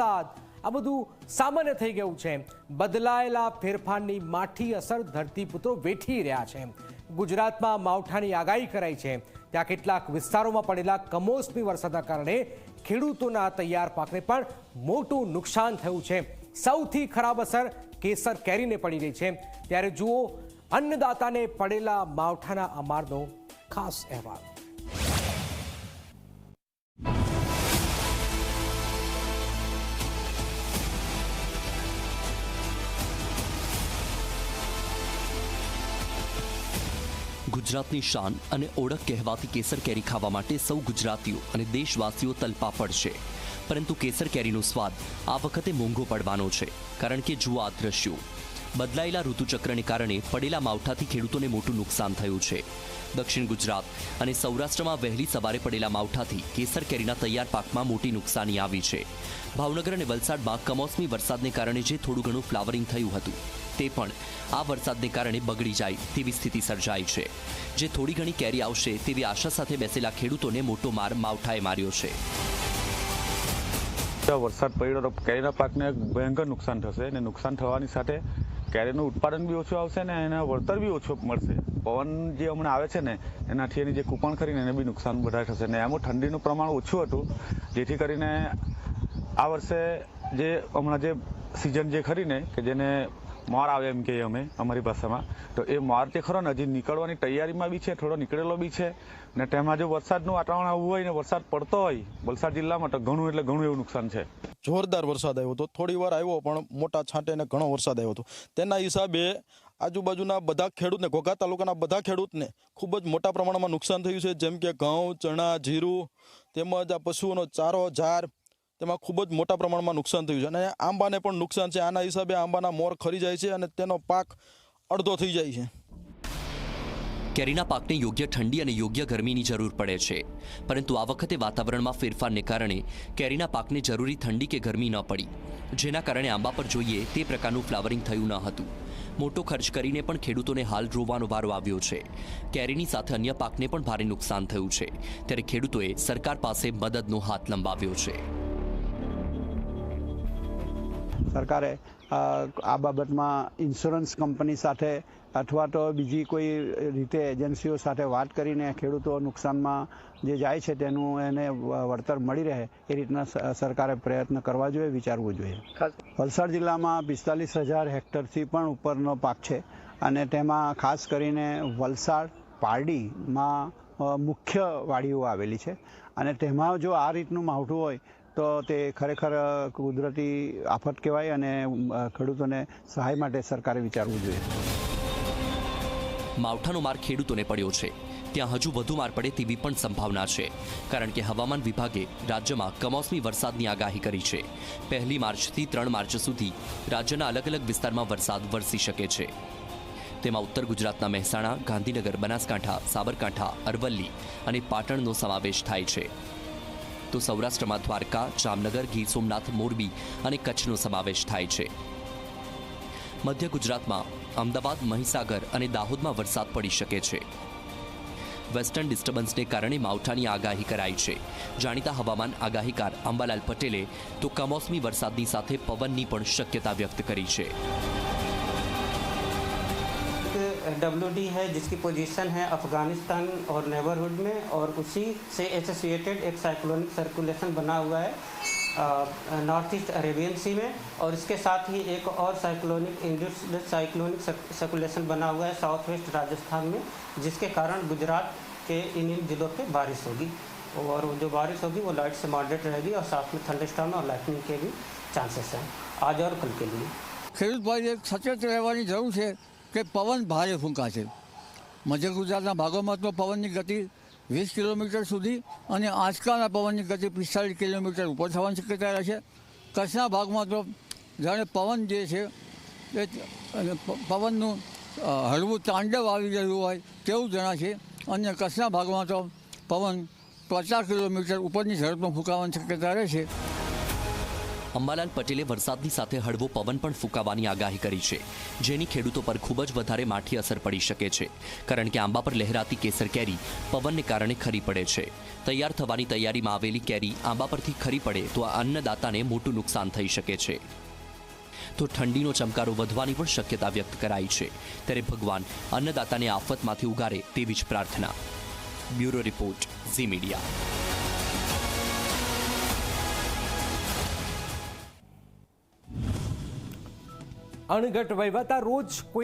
વરસાદ. આ બધું સામાન્ય થઈ ગયું છે. બદલાયેલા ફેરફારની માઠી અસર ધરતીપુત્રો વેઠી રહ્યા છે. ગુજરાતમાં માવઠાની આગાહી કરાઈ છે. ત્યાં કેટલાક વિસ્તારોમાં પડેલા કમોસમી વરસાદના કારણે ખેડૂતોના તૈયાર પાકને પણ મોટું નુકસાન થયું છે. સૌથી ખરાબ અસર કેસર કેરીને પડી રહી છે. ત્યારે જુઓ, અન્નદાતાને પડેલા માવઠાના અમારનો ખાસ અહેવાલ. ગુજરાતની શાન અને ઓળખ કહેવાતી કેસર કેરી ખાવા માટે સૌ ગુજરાતીઓ અને દેશવાસીઓ તલપા છે પરંતુ કેસર કેરીનો સ્વાદ આ વખતે મોંઘો પડવાનો છે, કારણ કે જુઓ આ દ્રશ્યો. બદલાયેલા ઋતુચક્રને કારણે પડેલા માવઠાથી ખેડૂતોને મોટું નુકસાન થયું છે. દક્ષિણ ગુજરાત અને સૌરાષ્ટ્રમાં વહેલી સવારે પડેલા માવઠાથી કેસર કેરીના તૈયાર પાકમાં મોટી નુકસાની આવી છે. ભાવનગર અને વલસાડમાં કમોસમી વરસાદને કારણે જે થોડું ઘણું ફ્લાવરિંગ થયું હતું. તે પણ આ વરસાદને કારણે બગડી જાય તેવી સ્થિતિ સર્જાઈ છે. જે થોડી ઘણી કેરી આવશે તેવી આશા સાથે બેસેલા ખેડૂતોને મોટો માર માવઠાએ માર્યો છે. વરસાદ પડ્યો તો કેરીના પાકને ભયંકર નુકસાન થશે અને નુકસાન થવાની સાથે કેરીનું ઉત્પાદન બી ઓછું આવશે ને એના વળતર બી ઓછું મળશે. પવન જે હમણાં આવે છે ને, એનાથી એની જે કૂપણ કરીને એને બી નુકસાન વધારે થશે. ને એમાં ઠંડીનું પ્રમાણ ઓછું હતું, જેથી કરીને આ વર્ષે જે હમણાં જે સિઝન જે ખરીને કે જેને મોર આવે એમ કહીએ અમે અમારી ભાષામાં. તો એ મોર જે ખરો ને, હજી નીકળવાની તૈયારીમાં બી છે, થોડો નીકળેલો બી છે. ને તેમાં જો વરસાદનું વાતાવરણ આવવું હોય ને, વરસાદ પડતો હોય, વલસાડ જિલ્લામાં તો ઘણું એટલે ઘણું એવું નુકસાન છે. જોરદાર વરસાદ આવ્યો હતો. થોડી વાર આવ્યો, પણ મોટા છાંટે ને ઘણો વરસાદ આવ્યો હતો. તેના હિસાબે આજુબાજુના બધા ખેડૂતને, ઘોઘા તાલુકાના બધા ખેડૂતને ખૂબ જ મોટા પ્રમાણમાં નુકસાન થયું છે. જેમ કે ઘઉં, ચણા, જીરું, તેમજ આ પશુઓનો ચારો, ઝાર તેમાં ખૂબ જ મોટા પ્રમાણમાં નુકસાન થયું છે. અને આંબાને પણ નુકસાન છે. આના હિસાબે આંબાના મોર ખરી જાય છે અને તેનો પાક અડધો થઈ જાય છે. કેરીના પાકને યોગ્ય ઠંડી અને યોગ્ય ગરમીની જરૂર પડે છે. પરંતુ આ વખતે વાતાવરણમાં ફેરફારને કારણે કેરીના પાકને જરૂરી ઠંડી કે ગરમી ન પડી. જેના કારણે આંબા પર જોઈએ તે પ્રકારનું ફ્લાવરિંગ થયું ન હતું. મોટો ખર્ચ કરીને પણ ખેડૂતોને હાલ રોવાનો વારો આવ્યો છે. કેરીની સાથે અન્ય પાકને પણ ભારે નુકસાન થયું છે. ત્યારે ખેડૂતોએ સરકાર પાસે મદદનો હાથ લંબાવ્યો છે. સરકારે આ બાબતમાં ઇન્સ્યોરન્સ કંપની સાથે અથવા તો બીજી કોઈ રીતે એજન્સીઓ સાથે વાત કરીને ખેડૂતો નુકસાનમાં જે જાય છે તેનું એને વળતર મળી રહે એ રીતના સરકારે પ્રયત્ન કરવા જોઈએ વિચારવું જોઈએ. વલસાડ જિલ્લામાં પિસ્તાલીસ હજાર હેક્ટરથી પણ ઉપરનો પાક છે અને તેમાં ખાસ કરીને વલસાડ પારડીમાં મુખ્ય વાડીઓ આવેલી છે અને તેમાં જો આ રીતનું માવઠું હોય તો તે ખરેખર કુદરતી આફત કહેવાય અને ખેડૂતોને સહાય માટે સરકારે વિચારવું જોઈએ. માવઠાનો માર ખેડૂતોને પડ્યો છે. ત્યાં હજુ વધુ માર પડે તેવી પણ સંભાવના છે. કારણ કે હવામાન વિભાગે રાજ્યમાં કમોસમી વરસાદની આગાહી કરી છે. પહેલી માર્ચથી ત્રણ માર્ચ સુધી રાજ્યના અલગ અલગ વિસ્તારમાં વરસાદ વરસી શકે છે. તેમાં ઉત્તર ગુજરાતના મહેસાણા, ગાંધીનગર, બનાસકાંઠા, સાબરકાંઠા, અરવલ્લી અને પાટણનો સમાવેશ થાય છે. તો સૌરાષ્ટ્રમાં દ્વારકા, જામનગર, ગીર સોમનાથ, મોરબી અને કચ્છનો સમાવેશ થાય છે. મધ્ય ગુજરાતમાં અમદાવાદ, મહીસાગર અને દાહોદમાં વરસાદ પડી શકે છે. વેસ્ટર્ન ડિસ્ટર્બન્સને કારણે માવઠાની આગાહી કરાઈ છે. જાણીતા હવામાન આગાહીકાર અંબાલાલ પટેલે તો કમોસમી વરસાદની સાથે પવનની પણ શક્યતા વ્યક્ત કરી છે. डब्ल्यू डी है जिसकी पोजीशन है अफगानिस्तान और नेबरहुड में और उसी से एसोसिएटेड एक साइक्लोनिक सर्कुलेशन बना हुआ है नॉर्थ ईस्ट अरेबियन सी में और इसके साथ ही एक और साइक्लोनिक इंड्यूस्ड साइक्लोनिक सर्कुलेशन बना हुआ है साउथ वेस्ट राजस्थान में जिसके कारण गुजरात के इन इन जिलों पे बारिश होगी और वो जो बारिश होगी वो लाइट से मॉडरेट रहेगी और साथ में थंडरस्टॉर्म और लाइटनिंग के भी चांसेस हैं आज और कल के लिए ખેડૂત ભાઈ સચેત રહેવાની જરૂર છે કે પવન ભારે ફૂંકાશે. મધ્ય ગુજરાતના ભાગોમાં તો પવનની ગતિ વીસ કિલોમીટર સુધી અને આંચકાના પવનની ગતિ પિસ્તાળીસ કિલોમીટર ઉપર થવાની શક્યતા રહે છે કચ્છના ભાગમાં તો જાણે પવન જે છે, એ પવનનું હળવું તાંડવ આવી રહ્યું હોય તેવું જણાશે અને કચ્છના ભાગમાં તો પવન પચાસ કિલોમીટર ઉપરની ઝડપમાં ફૂંકાવાની શક્યતા રહે છે અંબાલાલ પટેલે વરસાદની સાથે હળવો પવન પણ ફૂંકાવાની આગાહી કરી છે. જેની ખેડૂતો પર ખૂબ જ વધારે માઠી અસર પડી શકે છે. કારણ કે આંબા પર લહેરાતી કેસર કેરી પવનને કારણે ખરી પડે છે. તૈયાર થવાની તૈયારીમાં આવેલી કેરી આંબા પરથી ખરી પડે તો આ અન્નદાતાને મોટું નુકસાન થઈ શકે છે. તો ઠંડીનો ચમકારો વધવાની પણ શક્યતા વ્યક્ત કરાઈ છે. ત્યારે ભગવાન અન્નદાતાને આફતમાંથી ઉગારે તેવી જ પ્રાર્થના. Bureau report, Zee media. અણઘટ વહીવટા રોજ કોઈ